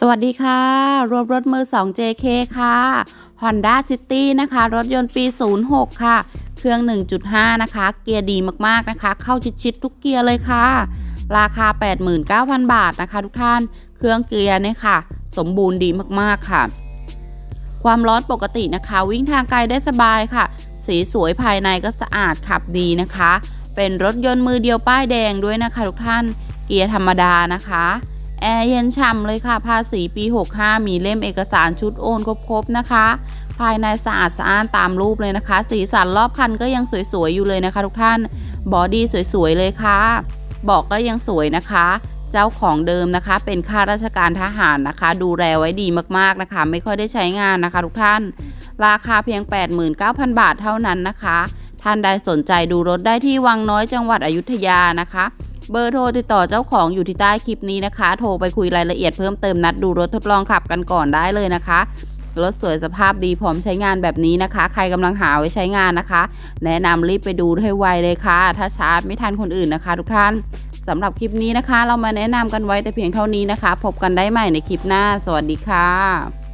สวัสดีค่ะ รวมรถมือ 2 JK ค่ะ Honda City นะคะ รถยนต์ปี 06 ค่ะ เครื่อง 1.5 นะคะ เกียร์ดีมากๆนะคะ เข้าชิดๆ ทุกเกียร์เลยค่ะ ราคา 89,000 บาทนะคะทุกท่าน เครื่องเกียร์เนี่ยค่ะ สมบูรณ์ดีมากๆค่ะ ความร้อนปกตินะคะ วิ่งทางไกลได้สบายค่ะ สีสวยภายในก็สะอาดขับดีนะคะ เป็นรถยนต์มือเดียวป้ายแดงด้วยนะคะทุกท่าน เกียร์ธรรมดานะคะ แอร์เย็นฉ่ำเลยค่ะ ภาษีปี 65 มีเล่มเอกสารชุดโอนครบๆนะคะ ภายในสะอาดสะอ้านตามรูปเลยนะคะ สีสันรอบคันก็ยังสวยๆอยู่เลยนะคะ ทุกท่านบอดี้สวยๆเลยค่ะบอกก็ยังสวยนะคะ เจ้าของเดิมนะคะ เป็นข้าราชการทหารนะคะ ดูแลไว้ดีมากๆนะคะ ไม่ค่อยได้ใช้งานนะคะ ทุกท่าน ราคาเพียง 89,000 บาทเท่านั้นนะคะ ท่านใดสนใจดูรถได้ที่วังน้อยจังหวัดอยุธยานะคะ เบอร์โทรติดต่อเจ้าของอยู่ที่ใต้คลิปนี้นะคะ โทรไปคุยรายละเอียดเพิ่มเติมนัดดูรถทดลองขับกันก่อนได้เลยนะคะรถสวยสภาพดีพร้อมใช้งานแบบนี้นะคะ ใครกำลังหาไว้ใช้งานนะคะ แนะนำรีบไปดูให้ไวเลยค่ะ ถ้าชาร์จไม่ทันคนอื่นนะคะ ทุกท่านสำหรับคลิปนี้นะคะ เรามาแนะนำกันไว้แต่เพียงเท่านี้นะคะ พบกันได้ใหม่ในคลิปหน้า สวัสดีค่ะ